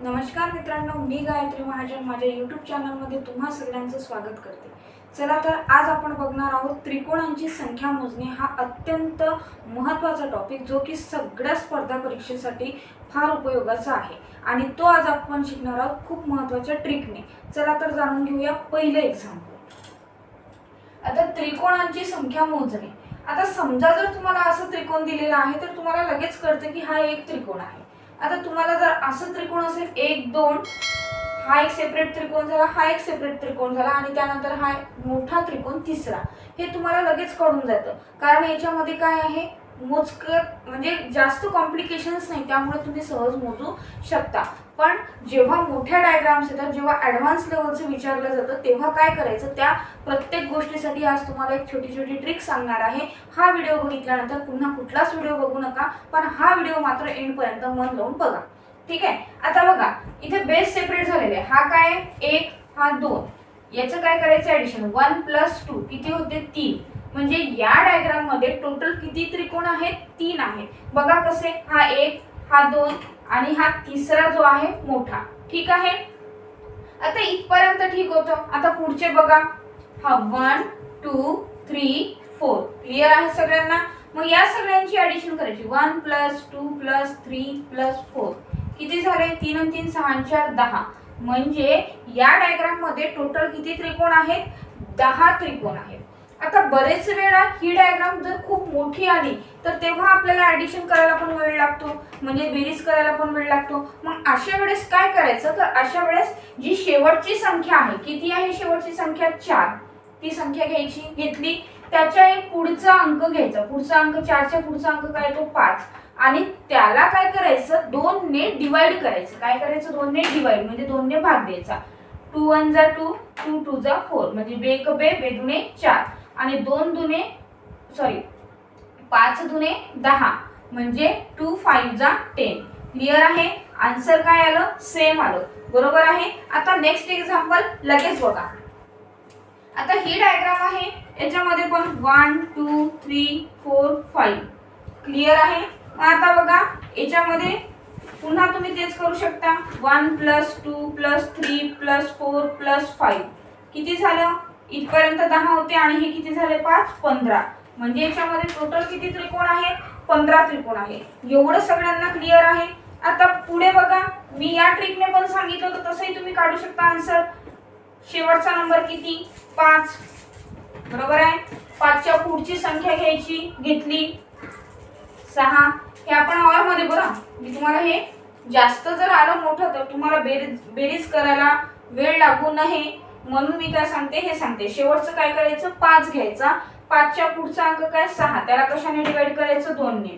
नमस्कार मित्रांनो मी गायत्री महाजन. माझ्या यूट्यूब चॅनलमध्ये तुम्हा सगळ्यांचं स्वागत करते. चला तर आज आपण बघणार आहोत त्रिकोणांची संख्या मोजणे हा अत्यंत महत्त्वाचा टॉपिक जो की सगळ्या स्पर्धा परीक्षेसाठी फार उपयोगाचा आहे. आणि तो आज आपण शिकणार आहोत खूप महत्त्वाच्या ट्रिकने चला तर जाणून घेऊया पहिलं एक्झाम्पल आता त्रिकोणांची संख्या मोजणे. आता समजा जर तुम्हाला असं त्रिकोण दिलेलं आहे तर तुम्हाला लगेच कळतं की हा एक त्रिकोण आहे. आता तुम्हाला जर असं त्रिकोण असेल एक दोन हा एक सेपरेट त्रिकोण झाला हा एक सेपरेट त्रिकोण झाला आणि त्यानंतर हा मोठा त्रिकोण तिसरा. हे तुम्हाला लगेच कळून जातं. कारण याच्यामध्ये काय आहे? मोजकं म्हणजे जास्त कॉम्प्लिकेशन्स नाही त्यामुळे तुम्ही सहज मोजू शकता. पण जेव्हा मोठ्या डायग्राम्स येतात जेव्हा ॲडव्हान्स लेवलचं विचारलं जातं तेव्हा काय करायचं? त्या प्रत्येक गोष्टीसाठी आज तुम्हाला एक छोटी छोटी ट्रिक सांगणार आहे. हा व्हिडिओ बघितल्यानंतर पुन्हा कुठलाच व्हिडिओ बघू नका पण हा व्हिडिओ मात्र एंडपर्यंत मन लावून बघा. ठीक आहे? आता बघा इथे बेस सेपरेट झालेले आहे. हा काय एक हा दोन. याचं काय करायचं ऍडिशन वन प्लस टू किती होते? तीन. म्हणजे या डायग्राममध्ये टोटल किती त्रिकोण आहेत? तीन आहेत. बघा कसे? हा एक हा दोन आणि हा तिसरा जो आहे मोठा. ठीक आहे? आता इथपर्यंत ठीक होतं. आता पुढचे बघा. हा one two three four clear आहे सगळ्यांना? मग या सगळ्यांची ऍडिशन करायची. One plus two plus three plus four किती झाले? तीन आणि तीन सहा चार दहा. म्हणजे या डायग्राममध्ये टोटल किती त्रिकोण आहेत? दहा त्रिकोण आहेत. आता बरेच वेळा ही डायग्राम जर खूप मोठी आली तर तेव्हा आपल्याला ऍडिशन करायला पण वेळ लागतो. म्हणजे बेरीज करायला पण वेळ लागतो. मग अशा वेळेस काय करायचं? तर अशा वेळेस जी शेवटची संख्या आहे किती आहे शेवटची संख्या? चार. ती संख्या घ्यायची घेतली. त्याच्या एक पुढचा अंक घ्यायचा. पुढचा अंक चारच्या पुढचा अंक काय? तो पाच. आणि त्याला काय करायचं? दोन ने डिवाइड करायचं. काय करायचं? दोन ने डिवाइड म्हणजे दोन ने भाग द्यायचा. टू वन जा टू टू टू जा फोर. म्हणजे बेक बे बेदुने चार. आणि दोन दुने सॉरी पाच दुने दहा. म्हणजे टू फाईव्ह जा टेन. क्लिअर आहे? आन्सर काय आलं? सेम आलं. बरोबर आहे? आता नेक्स्ट एक्झाम्पल लगेच बघा. आता ही डायग्राम आहे. याच्यामध्ये पण one two three four five clear आहे? आता बघा याच्यामध्ये पुन्हा तुम्ही तेच करू शकता. One plus two plus three plus four plus five किती झालं? इथपर्यंत दहा होते आणि हे किती झाले? पाच पंधरा. म्हणजे याच्यामध्ये टोटल किती त्रिकोण आहे? पंधरा त्रिकोण आहे. एवढं सगळ्यांना क्लिअर आहे. आता पुढे बघा मी या ट्रिकने पण सांगितलं होतं तसंही तुम्ही काढू शकता आन्सर शेवटचा नंबर किती? पाच. बरोबर आहे? पाचच्या पुढची संख्या घ्यायची घेतली. सहा. हे आपण ऑरमध्ये बरं मी तुम्हाला हे जास्त जर आलं मोठं तर तुम्हाला बेरीज बेरीज करायला वेळ लागू नये. म्हणून मी काय सांगते हे सांगते. शेवटचं काय करायचं? पाच घ्यायचा. पाचच्या पुढचा अंक काय? सहा. त्याला कशाने डिवाइड करायचं? दोनने.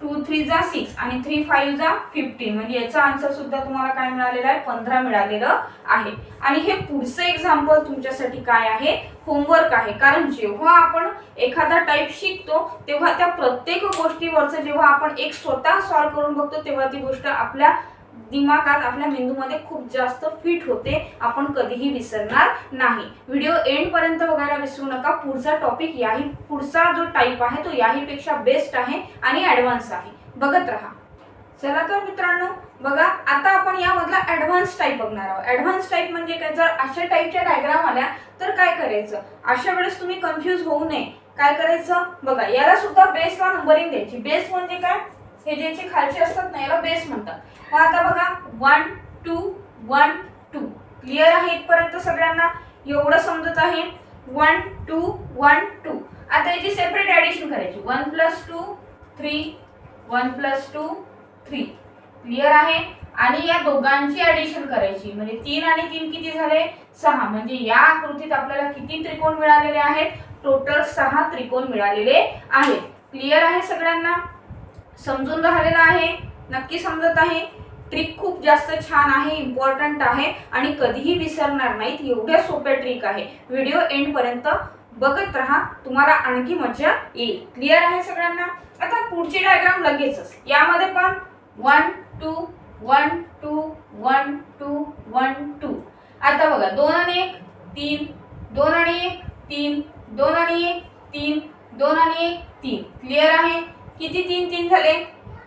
टू थ्री जा सिक्स आणि थ्री फाईव्ह जा फिफ्टीन म्हणजे याचा आन्सर सुद्धा तुम्हाला काय मिळालेला आहे? पंधरा मिळालेलं आहे. आणि हे पुढचं एक्झाम्पल तुमच्यासाठी काय आहे? होमवर्क आहे. कारण जेव्हा आपण एखादा टाईप शिकतो तेव्हा त्या प्रत्येक गोष्टीवरचं जेव्हा आपण एक स्वतः सॉल्व्ह करून बघतो तेव्हा ती गोष्ट आपल्या दिमागात आपल्या मेंदूमध्ये खूप जास्त फिट होते आपण कधीही विसरणार नाही. व्हिडिओ एंडपर्यंत बघायला विसरू नका. पुढचा टॉपिक याही पुढचा जो टाईप आहे तो याहीपेक्षा बेस्ट आहे आणि ऍडव्हान्स आहे. बघत राहा. चला तर मित्रांनो बघा आता आपण यामधला ॲडव्हान्स टाईप बघणार आहोत. ॲडव्हान्स टाईप म्हणजे काय? जर अशा टाईपच्या डायग्राम आल्या तर काय करायचं? अशा वेळेस तुम्ही कन्फ्यूज होऊ नये. काय करायचं? बघा याला सुद्धा बेसला नंबरिंग द्यायची. बेस म्हणजे काय? हे जे खालचे असतात ना याला बेस म्हणतात. मग आता बघा one two one two clear आहे इथपर्यंत सगळ्यांना? एवढं समजत आहे. वन टू वन टू आता याची सेपरेट ॲडिशन करायची. One plus two three one plus two three clear आहे? आणि या दोघांची ॲडिशन करायची. म्हणजे तीन आणि तीन किती झाले? सहा. म्हणजे या आकृतीत आपल्याला किती त्रिकोण मिळालेले आहेत? टोटल सहा त्रिकोण मिळालेले आहेत. क्लिअर आहे सगळ्यांना? समजून राहिलेलं आहे नक्की समजत आहे. ट्रिक खूप जास्त छान आहे इम्पॉर्टंट आहे आणि कधीही विसरणार नाहीत. एवढ्या सोप्या ट्रिक आहे. व्हिडिओ एंडपर्यंत बघत राहा. तुम्हाला आणखी मजा येईल. क्लिअर आहे सगळ्यांना? आता पुढची डायग्राम लगेचच. यामध्ये पण one two one two one two one two आता बघा दोन आणि एक तीन. दोन आणि एक तीन. दोन आणि एक तीन. दोन आणि एक तीन. क्लिअर आहे? किती तीन तीन झाले?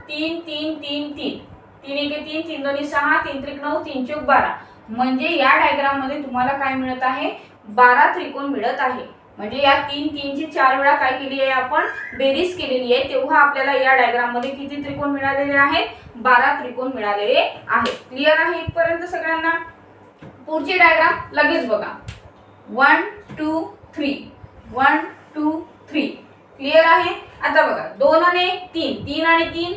तीन तीन तीन तीन. तीन एके तीन तीन दोन्ही सहा तीन त्रिक नऊ तीन चौक बारा. म्हणजे या डायग्राममध्ये तुम्हाला काय मिळत आहे? बारा त्रिकोण मिळत आहे. म्हणजे या तीन तीनची चार वेळा काय केली आहे आपण? बेरीज केलेली आहे. तेव्हा आपल्याला या डायग्राममध्ये किती त्रिकोण मिळालेले आहेत? बारा त्रिकोण मिळालेले आहेत. क्लिअर आहे इथपर्यंत सगळ्यांना? पुढची डायग्राम लगेच बघा. One two three one two three clear आहे? आता बघा दोन आणि एक तीन. तीन आणि तीन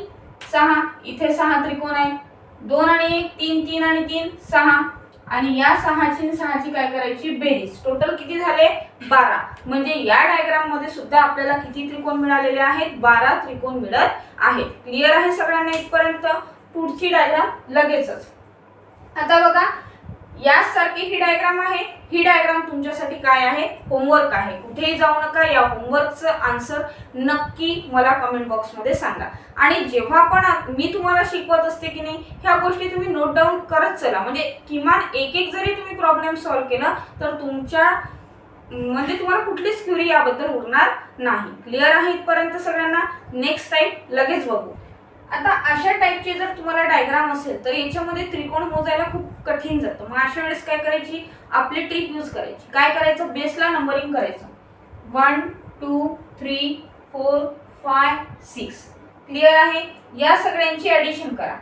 सहा. इथे सहा त्रिकोण आहेत दोन आणि एक तीन तीन आणि तीन सहा. आणि या सहाची सहाची काय करायची? बेरीज. टोटल किती झाले? बारा. म्हणजे या डायग्राममध्ये सुद्धा आपल्याला किती त्रिकोण मिळालेले आहेत? बारा त्रिकोण मिळत आहेत. क्लिअर आहे सगळ्यांना इथपर्यंत? पुढची डायग्राम लगेचच. आता बघा यासारखी ही डायग्राम आहे. ही डायग्राम तुमच्यासाठी काय आहे? होमवर्क आहे. कुठेही जाऊ नका. या होमवर्कचं आन्सर नक्की मला कमेंट बॉक्समध्ये सांगा. आणि जेव्हा पण मी तुम्हाला शिकवत असते की नाही ह्या गोष्टी तुम्ही नोट डाऊन करत चला. म्हणजे किमान एक एक जरी तुम्ही प्रॉब्लेम सॉल्व्ह केला तर तुमच्या म्हणजे तुम्हाला कुठलीच क्युरी याबद्दल उरणार नाही. क्लिअर आहे इथपर्यंत सगळ्यांना? नेक्स्ट टाईम लगेच बघू. आता अशा टाईपचे जर तुम्हाला डायग्राम असेल तर याच्यामध्ये त्रिकोण मोजायला खूप कठीण जातं. मग अशा वेळेस काय करायची? आपली ट्रिक यूज करायची. काय करायचं? बेसला नंबरिंग करायचं. One two three four five six clear आहे? या सगळ्यांची ऍडिशन करा.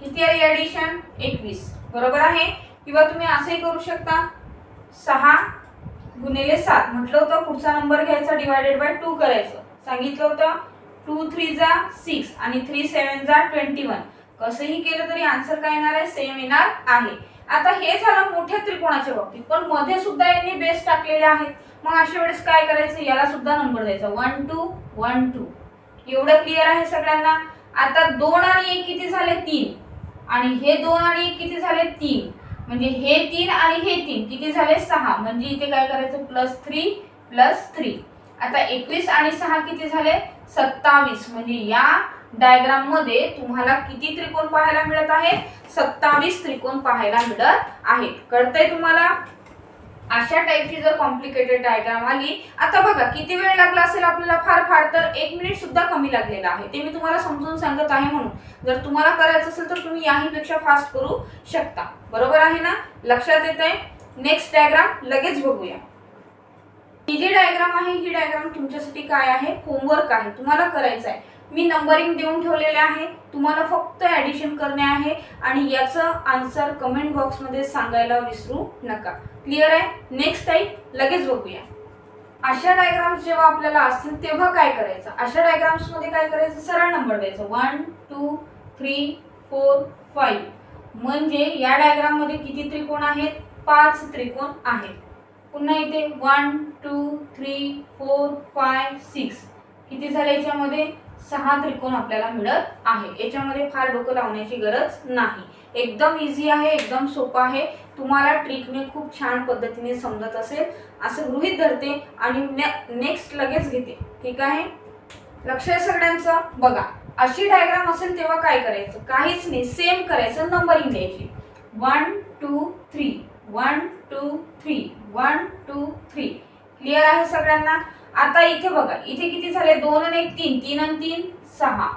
किती आहे ऍडिशन एकवीस. बरोबर आहे? किंवा तुम्ही असंही करू शकता. सहा गुणिले सात. म्हटलं होतं पुढचा नंबर घ्यायचा डिवायडेड बाय टू करायचं. सांगितलं होतं टू थ्री जा सिक्स आणि थ्री सेवन जा ट्वेंटी वन कसंही केलं तरी आन्सर काय येणार आहे? सेम येणार आहे. आता हे झालं मोठ्या त्रिकोणाच्या बाबतीत. पण मध्ये सुद्धा यांनी बेस टाकलेले आहेत. मग अशा वेळेस काय करायचं? याला सुद्धा नंबर द्यायचा. वन टू वन टू एवढं क्लिअर आहे सगळ्यांना? आता दोन आणि एक किती झाले? तीन. आणि हे दोन आणि एक किती झाले? तीन. म्हणजे हे तीन आणि हे तीन किती झाले? सहा. म्हणजे इथे काय करायचं? Plus three plus three. आता एकवीस आणि सहा किती झाले? सत्तावीस. म्हणजे या डायग्राममध्ये तुम्हाला किती त्रिकोण पाहायला मिळत आहे? सत्तावीस त्रिकोण पाहायला मिळत आहेत. कळतंय तुम्हाला? अशा टाईपची जर कॉम्प्लिकेटेड डायग्राम आली आता बघा किती वेळ लागला असेल आपल्याला? फार फार तर एक मिनिट सुद्धा कमी लागलेला आहे. ते मी तुम्हाला समजून सांगत आहे म्हणून. जर तुम्हाला करायचं असेल तर तुम्ही याहीपेक्षा फास्ट करू शकता. बरोबर आहे ना? लक्षात येत आहे? नेक्स्ट डायग्राम लगेच बघूया. ही जी डायग्राम आहे ही डायग्राम तुमच्यासाठी काय आहे? होमवर्क आहे. तुम्हाला करायचं आहे. मी नंबरिंग देऊन ठेवलेले आहे. तुम्हाला फक्त ऍडिशन करणे आहे. आणि याचं आन्सर कमेंट बॉक्समध्ये सांगायला विसरू नका. क्लिअर आहे? नेक्स्ट टाईप लगेच बघूया. अशा डायग्राम्स जेव्हा आपल्याला असतील तेव्हा काय करायचं? अशा डायग्राम्समध्ये काय करायचं? सरळ नंबर द्यायचा. One two three four five म्हणजे या डायग्राममध्ये किती त्रिकोण आहेत? पाच त्रिकोण आहेत. पुन्हा इथे one two three four five six किती झालं याच्यामध्ये? सहा त्रिकोण आपल्याला मिळत आहे. याच्यामध्ये फार डोकं लावण्याची गरज नाही. एकदम इझी आहे एकदम सोपं आहे. तुम्हाला ट्रिकने खूप छान पद्धतीने समजत असेल. असं गृहित धरते आणि ने नेक्स्ट लगेच घेते. ठीक आहे? लक्ष आहे सगळ्यांचं? बघा. अशी डायग्राम असेल तेव्हा काय करायचं? काहीच नाही. सेम करायचं. नंबरिंग द्यायची. One two three one two three one two three clear आहे सगळ्यांना? आता इथे बघा इथे किती झाले? दोन आणि एक तीन तीन आणि तीन सहा.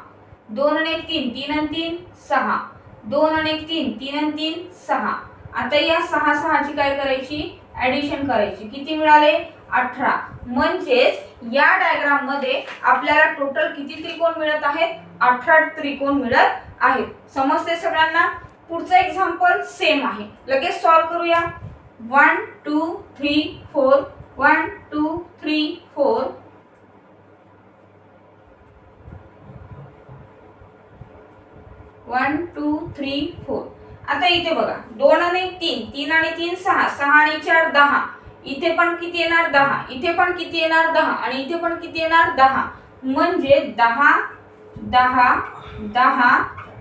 दोन आणि एक तीन तीन आणि तीन सहा. दोन आणि एक तीन तीन आणि तीन सहा. आता या सहा सहाची काय करायची? ऍडिशन करायची. किती मिळाले? अठरा. म्हणजेच या डायग्राममध्ये आपल्याला टोटल किती त्रिकोण मिळत आहेत? अठरा त्रिकोण मिळत आहेत. समजते सगळ्यांना? पुढचं एक्झाम्पल सेम आहे. लगेच सॉल्व्ह करूया. One two three four one two three four one two three four आता इथे बघा. दोन आणि तीन. तीन आणि तीन सहा. सहा आणि चार दहा. इथे पण किती येणार? दहा. इथे पण किती येणार? दहा. आणि इथे पण किती येणार? दहा. म्हणजे दहा दहा दहा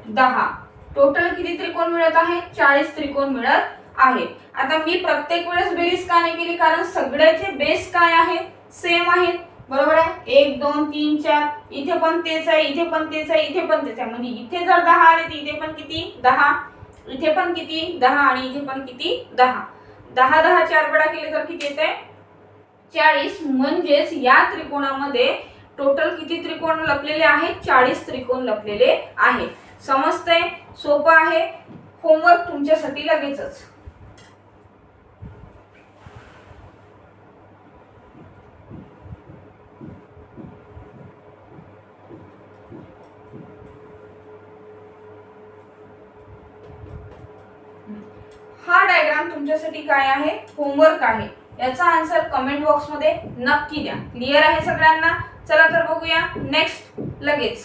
दहा. टोटल किती त्रिकोण मिळत आहे? चाळीस त्रिकोण मिळत आहे. आता मी प्रत्येक वेळेस बेरीज का नाही केली? कारण सगळ्याचे बेस काय आहे? सेम आहेत. बरोबर आहे? एक दोन तीन चार. इथे पण तेच आहे इथे पण तेच आहे इथे पण तेच आहे. म्हणजे इथे जर दहा आले तर इथे पण किती? दहा. इथे पण किती? दहा आणि इथे पण किती? दहा. दहा दहा चार वेळा केले तर किती येते चाळीस. म्हणजेच या त्रिकोणामध्ये टोटल किती त्रिकोण लपलेले आहेत? चाळीस त्रिकोण लपलेले आहे समजतंय? सोपं आहे? होमवर्क तुमच्यासाठी लगेचच. हा डायग्राम तुमच्यासाठी काय आहे? होमवर्क आहे. याचा आन्सर कमेंट बॉक्समध्ये नक्की द्या. क्लिअर आहे सगळ्यांना? चला तर बघूया. नेक्स्ट लगेच.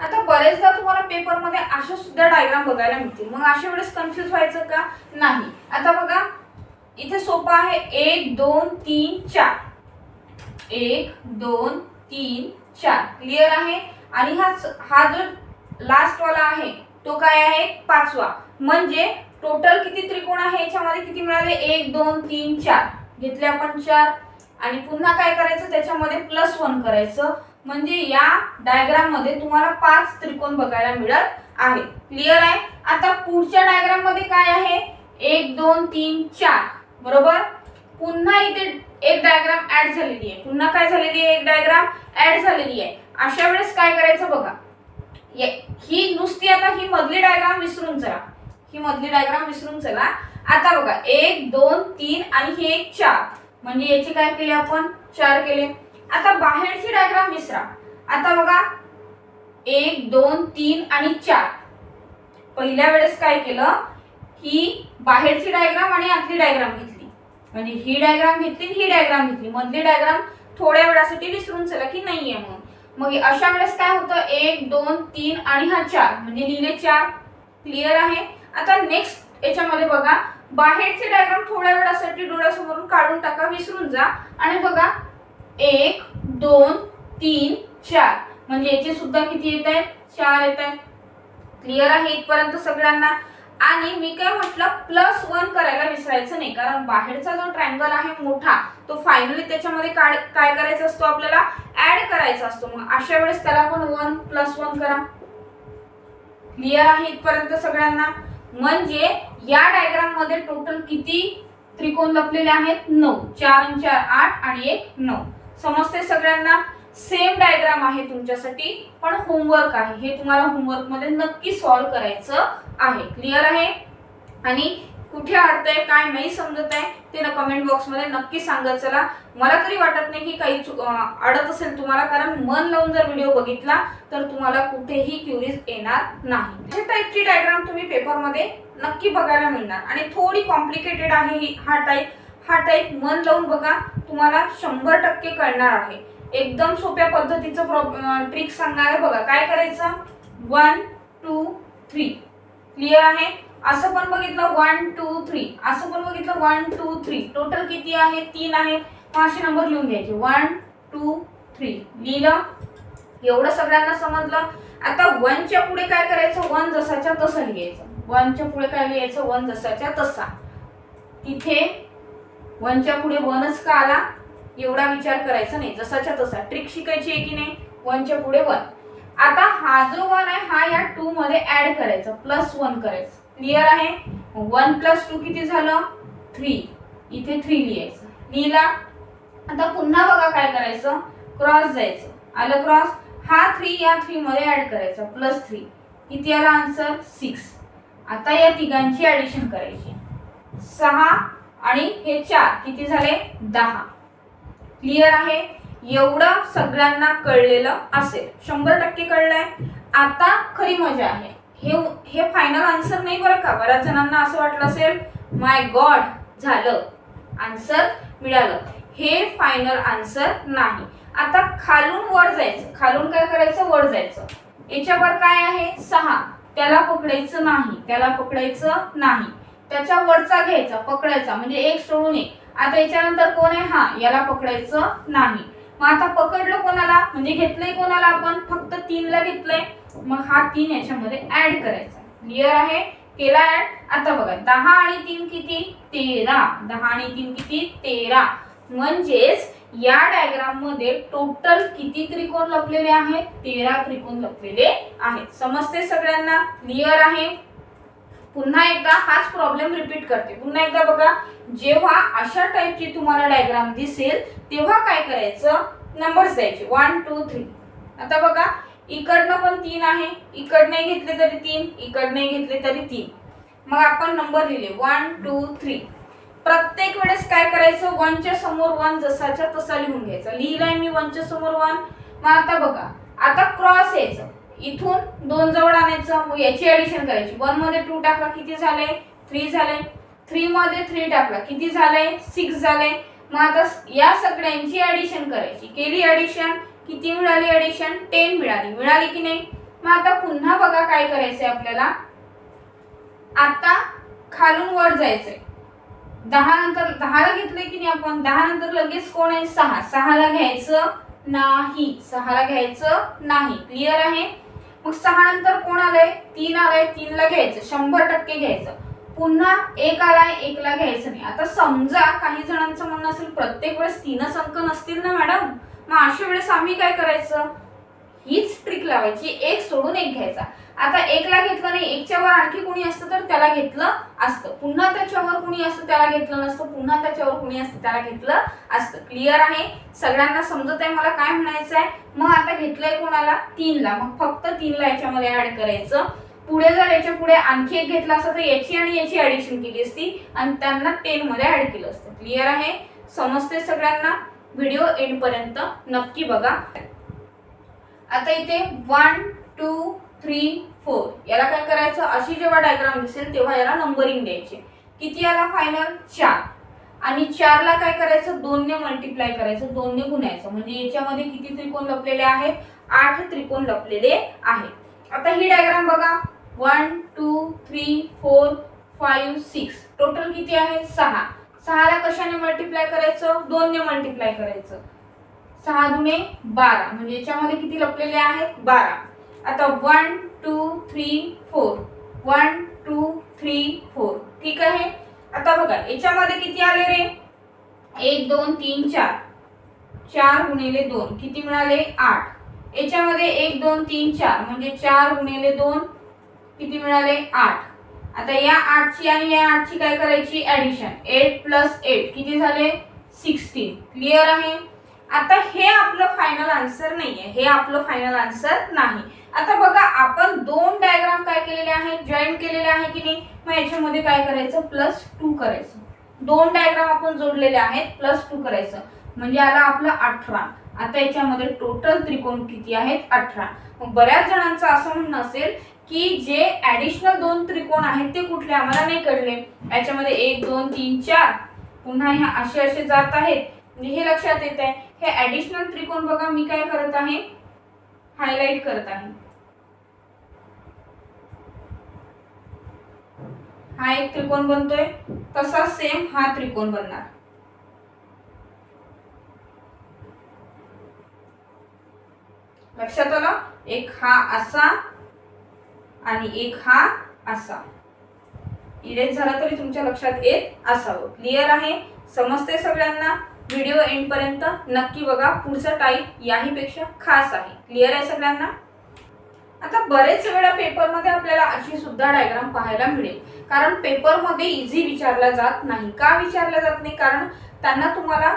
आता बरेचदा तुम्हाला पेपरमध्ये अशा सुद्धा डायग्राम बघायला मिळतील. मग अशा वेळेस कन्फ्युज व्हायचं का? नाही. आता बघा. इथे सोपं आहे. एक दोन तीन चार. एक दोन तीन चार. क्लिअर आहे? आणि हा हा जो लास्टवाला आहे तो काय आहे? पाचवा. म्हणजे टोटल किती त्रिकोण आहे? याच्यामध्ये किती मिळाले? एक दोन तीन चार. घेतले आपण चार. आणि पुन्हा काय करायचं? त्याच्यामध्ये प्लस वन करायचं. म्हणजे या डायग्राममध्ये तुम्हाला पाच त्रिकोण बघायला मिळत आहे क्लिअर आहे? आता पुढच्या डायग्राममध्ये काय आहे? एक दोन तीन चार. बरोबर? पुन्हा इथे एक डायग्राम ऍड झालेली आहे. पुन्हा काय झालेली आहे? एक डायग्राम ऍड झालेली आहे. अशा वेळेस काय करायचं बघा? ये- ही नुसती आता ही मधली डायग्राम विसरून जरा ही मधली डायग्राम विसरून चला. आता बघा एक दोन तीन आणि ही एक चार. म्हणजे याचे काय केले आपण? चार केले. आता बाहेरची डायग्राम विसरा. आता बघा एक दोन तीन आणि चार. पहिल्या वेळेस काय केलं? ही बाहेरची डायग्राम आणि आतली डायग्राम घेतली. म्हणजे ही डायग्राम घेतली ही डायग्राम घेतली. मधली डायग्राम थोड्या वेळासाठी विसरून चला की नाहीये म्हणून. मग अशा वेळेस काय होतं? एक दोन तीन आणि हा चार. म्हणजे लिहिले चार. क्लिअर आहे? आता नेक्स्ट याच्यामध्ये बघा. बाहेरचे डायग्राम थोड्या वेळासाठी डोळ्यासमोरून काढून टाका विसरून जा. आणि बघा एक दोन तीन चार. म्हणजे याचे सुद्धा किती येत आहेत? चार येत आहेत. क्लिअर आहे इथपर्यंत सगळ्यांना? आणि मी काय म्हटलं प्लस वन करायला विसरायचं नाही कारण बाहेरचा जो ट्रँगल आहे मोठा तो फायनली त्याच्यामध्ये काय काय करायचा असतो आपल्याला? ऍड करायचा असतो. मग अशा वेळेस त्याला पण वन प्लस वन करा. क्लिअर आहे इथपर्यंत सगळ्यांना? म्हणजे या डायग्राममध्ये टोटल किती त्रिकोण लपलेले आहेत? नऊ. चार चार आठ आणि एक नऊ. समजते सगळ्यांना? सेम डायग्राम आहे तुमच्यासाठी पण होमवर्क आहे. हे तुम्हाला होमवर्कमध्ये नक्की सॉल्व्ह करायचं आहे. क्लिअर आहे? आणि कुठे अडतंय काय नाही समजत आहे ते ना कमेंट बॉक्समध्ये नक्की सांगत चला. मला तरी वाटत नाही की काही चुक अडत असेल तुम्हाला कारण मन लावून जर व्हिडिओ बघितला तर तुम्हाला कुठेही क्युरीज येणार नाही. अशा टाईपची डायग्राम तुम्ही पेपरमध्ये नक्की बघायला मिळणार. आणि थोडी कॉम्प्लिकेटेड आहे ही- हा टाईप हा टाईप मन लावून बघा तुम्हाला शंभर टक्के कळणार आहे. एकदम सोप्या पद्धतीचं ट्रिक सांगणार आहे बघा. काय करायचं? वन टू थ्री क्लिअर आहे? असं पण बघितलं वन टू थ्री असं पण बघितलं वन टू थ्री टोटल किती आहे? तीन आहे. मग असे नंबर लिहून घ्यायचे. वन टू थ्री लिहिलं. एवढं सगळ्यांना समजलं. आता वनच्या पुढे काय करायचं? वन जसाच्या तसं लिहायचं. वनच्या पुढे काय लिहायचं? वन जसाच्या तसा. तिथे वनच्या पुढे वनच का आला? एवढा विचार करायचा नाही. जसाच्या तसा. ट्रिक शिकायची आहे की नाही? वनच्या पुढे वन आता हा जो वन आहे हा या टू मध्ये ऍड करायचा. प्लस वन करायचं. क्लिअर आहे? वन प्लस टू किती झालं? थ्री इथे थ्री लिहायचं. लिहिला? आता पुन्हा बघा काय करायचं? क्रॉस जायचं. आलं क्रॉस हा थ्री या थ्रीमध्ये ॲड ऍड करायचा. प्लस थ्री किती आला आन्सर सिक्स आता या तिघांची ॲडिशन करायची. सहा आणि हे चार. किती झाले? दहा. क्लिअर आहे? एवढं सगळ्यांना कळलेलं असेल. शंभर टक्के कळलंय. आता खरी मजा आहे. हे हे फायनल आन्सर नाही बरं का? बऱ्याच जणांना असं वाटलं असेल माय गॉड झालं. आन्सर मिळालं. हे फायनल आन्सर नाही. आता खालून वर जायचं. खालून काय करायचं? वर जायचं. याच्यावर काय आहे? सहा. त्याला पकडायचं नाही. त्याला पकडायचं नाही. त्याच्या वरचा घ्यायचा पकडायचा. म्हणजे एक सोडून एक. आता याच्यानंतर कोण आहे? हा याला पकडायचं नाही. मग आता पकडलं कोणाला? म्हणजे घेतलंय कोणाला आपण? फक्त तीनला घेतलंय. मग हा तीन याच्यामध्ये ऍड करायचा. क्लिअर आहे? केला ऍड आता बघा दहा आणि तीन किती? तेरा. दहा आणि तीन किती? तेरा. म्हणजेच या डायग्राममध्ये टोटल किती त्रिकोण लपलेले आहेत? तेरा त्रिकोण लपलेले आहेत. समजते सगळ्यांना? क्लिअर आहे? पुन्हा एकदा हाच प्रॉब्लेम रिपीट करते. पुन्हा एकदा बघा जेव्हा अशा टाईपची तुम्हाला डायग्राम दिसेल तेव्हा काय करायचं? नंबर्स द्यायचे. वन टू थ्री आता बघा इकडनं पण तीन आहे. इकडने घेतले तरी तीन इकडने घेतले तरी तीन. मग आपण नंबर लिहिले. वन टू थ्री प्रत्येक वेळेस काय करायचं? वनच्या समोर वन जसाच्या तसा लिहून घ्यायचा. लिहिलाय मी वनच्या समोर वन मग आता बघा. आता क्रॉस यायचं. इथून दोन जवळ आणायचं मग याची ऍडिशन करायची. वनमध्ये टू टाकला किती झाले? थ्री झाले. थ्री मध्ये थ्री टाकला किती झाले? सिक्स झाले. मग आता या सगळ्यांची ऍडिशन करायची. केली ऍडिशन किती मिळाली ॲडिशन टेन मिळाली. मिळाली की नाही? मग आता पुन्हा बघा काय करायचंय आपल्याला. आता खालून वर जायचंय. दहा नंतर दहाला घेतलंय की नाही आपण? दहा नंतर लगेच कोण आहे? सहा. सहाला घ्यायचं नाही. सहाला घ्यायचं नाही. क्लिअर आहे? मग सहा नंतर कोण आलंय? तीन आलाय तीनला घ्यायचं शंभर टक्के घ्यायचं. पुन्हा एक आलाय एकला घ्यायचं नाही. आता समजा काही जणांचं म्हणणं असेल प्रत्येक वेळेस तीनच अंक नसतील ना मॅडम? मग अशा वेळेस आम्ही काय करायचं? हीच ट्रिक लावायची. एक सोडून एक घ्यायचा. आता एकला घेतलं नाही एकच्या वर आणखी कोणी असतं तर त्याला घेतलं असतं. पुन्हा त्याच्यावर कुणी असतं त्याला घेतलं नसतं. पुन्हा त्याच्यावर कुणी असतं त्याला घेतलं असतं. क्लिअर आहे? सगळ्यांना समजत आहे? मला काय म्हणायचं आहे? मग आता घेतलंय कोणाला? तीनला. मग फक्त तीनला याच्यामध्ये ऍड करायचं. पुढे जर याच्यापुढे आणखी एक घेतला असता तर याची आणि याची ऍडिशन केली असती आणि त्यांना टेन मध्ये ऍड केलं असतं. क्लिअर आहे? समजते सगळ्यांना? व्हिडिओ एंड पर्यंत नक्की बघा. आता इथे वन थ्री फोर याला काय करायचं? अशी जेव्हा डायग्राम दिसेल तेव्हा याला नंबरिंग द्यायचे. किती आला फायनल चार. आणि चारला काय करायचं? दोनने मल्टिप्लाय करायचं. दोनने गुणायचं. म्हणजे याच्यामध्ये किती त्रिकोण लपलेले आहेत? आठ त्रिकोण लपलेले आहेत. आता ही डायग्राम बघा. One two three four five six total किती आहे? सहा. सहाला कशाने मल्टिप्लाय करायचं? दोनने मल्टिप्लाय करायचं. सहा दुने बारा. म्हणजे याच्यामध्ये किती लपलेले आहेत? बारा. आता one two three four. One two three four. ठीक आहे? आता बघा याच्यामध्ये किती आले रे? एक दोन तीन चार. चार गुणिले दोन. किती मिळाले? आठ. याच्यामध्ये एक दोन तीन चार. म्हणजे चार गुणिले दोन किती मिळाले? आठ. आता या आठची आणि या आठची काय करायची? ॲडिशन एट प्लस एट किती झाले? सिक्स्टीन क्लिअर आहे? आता हे आपलं फायनल आन्सर नाही आहे हे आपलं फायनल आन्सर नाही. आता बघा आपण दोन डायग्राम काय केलेले आहेत? जॉईन केलेले आहे की नाही? मग याच्यामध्ये काय करायचं? प्लस टू करायचं. दोन डायग्राम आपण जोडलेले आहेत प्लस टू करायचं. म्हणजे आला आपलं अठरा. आता याच्यामध्ये टोटल त्रिकोण किती आहेत? अठरा. मग बऱ्याच जणांचं असं म्हणणं असेल की जे ऍडिशनल दोन त्रिकोण आहेत ते कुठले आम्हाला नाही कळले. याच्यामध्ये एक दोन तीन चार. पुन्हा ह्या असे असे जात आहेत. म्हणजे हे लक्षात येत आहे हे ऍडिशनल त्रिकोण बघा मी काय करत आहे? हायलाइट करत आहे. हा एक त्रिकोण बनतोय तसा सेम हा त्रिकोण बनणार. लक्षात आलं? एक हा असा आणि एक हा असा. इरेज झाला तरी तुमच्या लक्षात येत असावं. क्लिअर आहे? समजते सगळ्यांना? व्हिडिओ एंड पर्यंत नक्की बघा. पुढचा टाईप याहीपेक्षा खास आहे. क्लिअर आहे सगळ्यांना? आता बरेच वेळा पेपरमध्ये आपल्याला अशी सुद्धा डायग्राम पाहायला मिळेल. कारण पेपरमध्ये इझी विचारला जात नाही. का विचारला जात नाही? कारण त्यांना तुम्हाला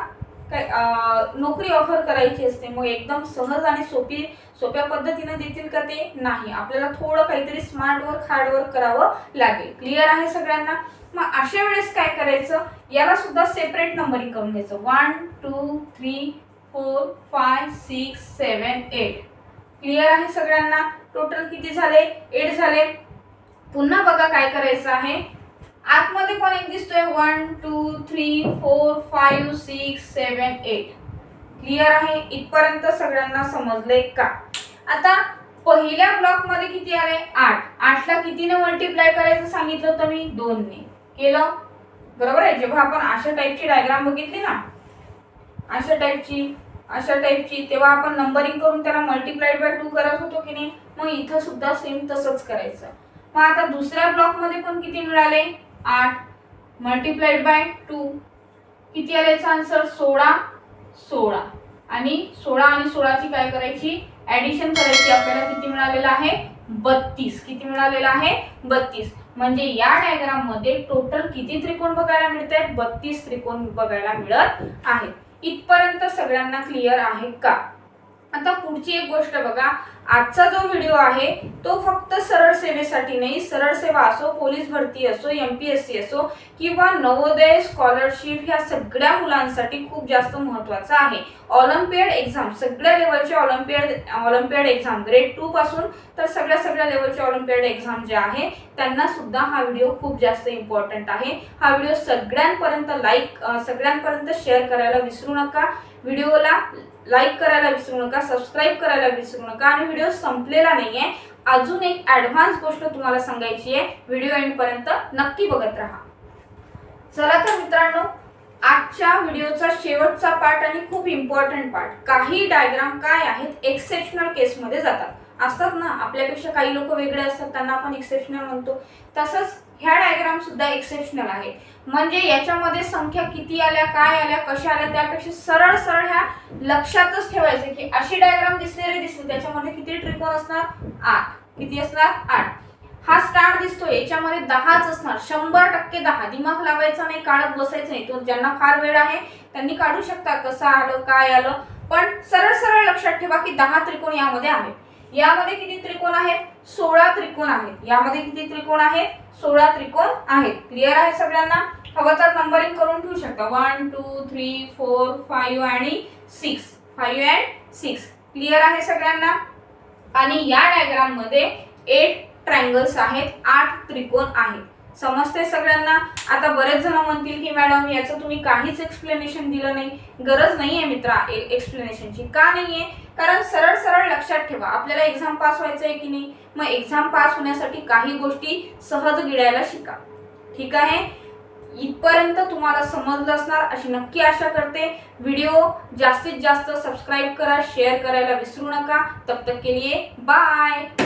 काय नोकरी ऑफर करायची असते. मग एकदम सहज आणि सोपी सोप्या पद्धतीने देतील का ते? नाही. आपल्याला थोडं काहीतरी स्मार्ट वर्क हार्ड वर्क करावं लागेल. क्लिअर आहे सगळ्यांना? मग अशा वेळेस काय करायचं? याला सुद्धा सेपरेट नंबरिंग करून घ्यायचं. One two three four five six seven eight clear आहे सगळ्यांना? टोटल किती झाले? एट झाले. पुन्हा बघा काय करायचं आहे. आतमध्ये पण एक दिसतोय? One two three four five six seven eight clear आहे? इथपर्यंत सगळ्यांना समजले का? आता पहिल्या ब्लॉकमध्ये किती आले? आठ. आठला कितीने मल्टिप्लाय करायचं सांगितलं होतं मी? दोनने. केलं? बरोबर आहे? जेव्हा आपण अशा टाईपची डायग्राम बघितली ना अशा टाईपची अशा टाईपची तेव्हा आपण नंबरिंग करून त्याला मल्टिप्लाइड बाय टू करत होतो की नाही मग इथं सुद्धा सेम तसंच करायचं. मग आता दुसऱ्या ब्लॉकमध्ये पण किती मिळाले? आठ. मल्टिप्लाइड बाय टू किती आले आन्सर सोळा. सोळा. आणि सोळा आणि सोळाची काय करायची? ऍडिशन करायची. आपल्याला किती मिळालेलं आहे? बत्तीस. किती मिळालेलं आहे? बत्तीस. म्हणजे या डायग्राममध्ये टोटल किती त्रिकोण बघायला मिळत आहेत बत्तीस त्रिकोण बघायला मिळत आहेत. इथपर्यंत सगळ्यांना क्लिअर आहे का? आता पुढची एक गोष्ट बघा. आजचा जो व्हिडिओ आहे तो फक्त सरळ सेवेसाठी नाही सरळ सेवा असो पोलीस भरती असो एम पी एस सी असो किंवा नवोदय स्कॉलरशिप ह्या सगळ्या मुलांसाठी खूप जास्त महत्त्वाचा आहे. ऑलिम्पियड एक्झाम सगळ्या लेवलचे olympiad olympiad exam grade two पासून तर सगळ्या सगळ्या लेवलचे ऑलिम्पियड एक्झाम जे आहे त्यांना सुद्धा हा व्हिडिओ खूप जास्त इम्पॉर्टंट आहे. हा व्हिडिओ सगळ्यांपर्यंत लाईक सगळ्यांपर्यंत शेअर करायला विसरू नका. व्हिडिओला लाईक करायला विसरू नका सबस्क्राईब करायला विसरू नका आणि व्हिडिओ संपलेला नाहीये. अजून एक ऍडव्हान्स गोष्ट तुम्हाला सांगायची आहे. व्हिडिओ एंडपर्यंत नक्की बघत राहा. चला तर मित्रांनो आजच्या व्हिडिओचा शेवटचा पार्ट आणि खूप इम्पॉर्टंट पार्ट काही डायग्राम काय आहेत? एक्सेप्शनल केसमध्ये जातात. असतात ना आपल्यापेक्षा काही लोक वेगळे असतात त्यांना आपण एक्सेप्शनल म्हणतो. तसंच ह्या डायग्राम सुद्धा एक्सेप्शनल आहेत म्हणजे याच्यामध्ये संख्या किती आल्या काय आल्या कशा आल्या त्यापेक्षा सरळ सरळ ह्या लक्षातच ठेवायचं की अशी डायग्राम दिसलेली दिसली त्याच्यामध्ये किती त्रिकोण असणार? आठ. किती असणार? आठ. हा स्टार दिसतोय याच्यामध्ये दहाच असणार. शंभर टक्के दहा. दिमाग लावायचा नाही काढत बसायचं नाही. तो ज्यांना फार वेळ आहे त्यांनी काढू शकता कसं आलं काय आलं. पण सरळ सरळ लक्षात ठेवा की दहा त्रिकोण यामध्ये आहेत. यामध्ये किती त्रिकोण आहेत? सोळा त्रिकोण आहेत. यामध्ये किती त्रिकोण आहेत? सोळा त्रिकोण आहेत. क्लिअर आहे सगळ्यांना? हवं तर नंबरिंग करून ठेवू शकता. One two three four five आणि six five and six clear आहे सगळ्यांना? आणि या डायग्राममध्ये एट ट्रँगल्स आहेत आठ त्रिकोण आहेत. समजते सगळ्यांना? आता बरेच जण म्हणतील की मॅडम याचं तुम्ही काहीच एक्सप्लेनेशन दिलं नाही. गरज नाही आहे मित्रा एक्सप्लेनेशनची का नाही आहे कारण सरळ सरळ लक्षात ठेवा. आपल्याला एक्झाम पास व्हायचं आहे की नाही? मग एक्झाम पास होण्यासाठी काही गोष्टी सहज गिळायला शिका. ठीक आहे? इथपर्यंत तुम्हाला समजलं असणार अशी नक्की आशा करते. व्हिडिओ जास्तीत जास्त सबस्क्राईब करा शेअर करायला विसरू नका. तब तक के लिए बाय